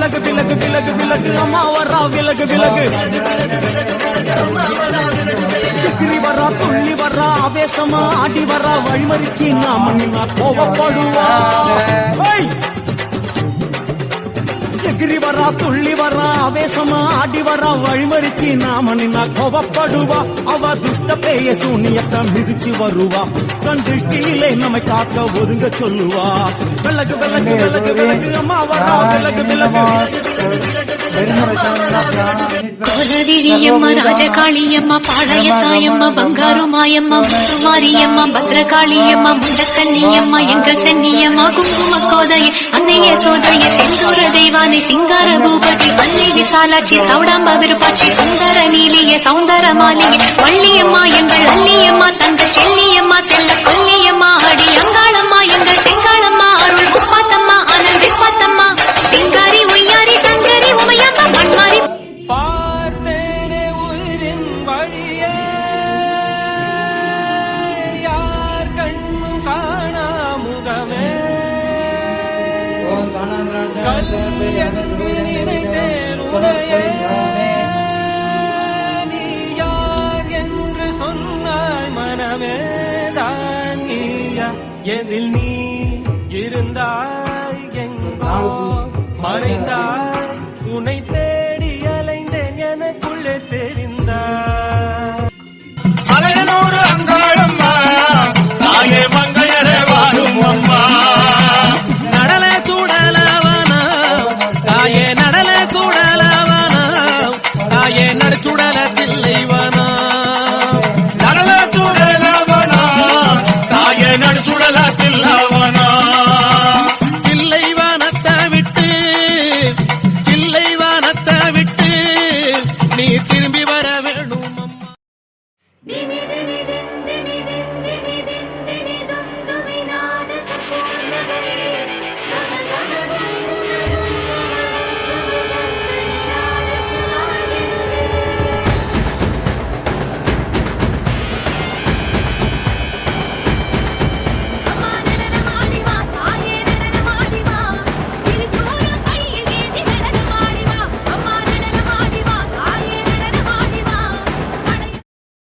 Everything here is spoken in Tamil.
விலகு விலகு விலகு விலகு. அம்மா வரா விலகு விலகு. டிகிரி வரா துள்ளி வரா ஆவேசமா ஆடி வரா. வழிமறிச்சு நாம கோவப்படுவா. எகிரி வரா துள்ளி வரா ஆவேசமா ஆடி வரா வழிமறிச்சு நாம நின்னா கோவப்படுவா அவ துஷ்ட பேய சூனியத்தை மிதிச்சு வருவா கண் திருஷ்டியிலே நம்மை காக்க ஒதுங்க சொல்லுவா விலகு விலகு விலகு விலகு அம்மா வரா விலகு விலகு கோலதிரியம்மா ராஜகாளியம்மா பாளையத்தாயம்மா பங்காரு மாயம்மா முத்துமாரியம்மா பத்ரகாளியம்மா முண்டக்கண்ணியம்மா எங்கள் சென்னியம்மா குங்கும கோதைய அன்னைய சோதைய செந்தூர தெய்வானை சிங்கார பூபதி அன்னை விசாலாட்சி சௌடாம்பா விருப்பாட்சி சுந்தர நீலிய சௌந்தர மாலிய வள்ளியம்மா எங்கள் அல்லியம்மா தந்த செல்லியம்மா செல்ல கொல்லியம்மா அடி அங்காளம்மா எங்கள் செங்காளம்மா அருள் முப்பாத்தம்மா அனல் விப்பாத்தம்மா சிங்காரி ஒய்யாரி சங்கரி உமையம்மா மண்மாரி பார்த்தேனே உயிரின் வழியே. எதில் நீ இருந்தாய் எங்கோ மறைந்தாய் துணைத்தே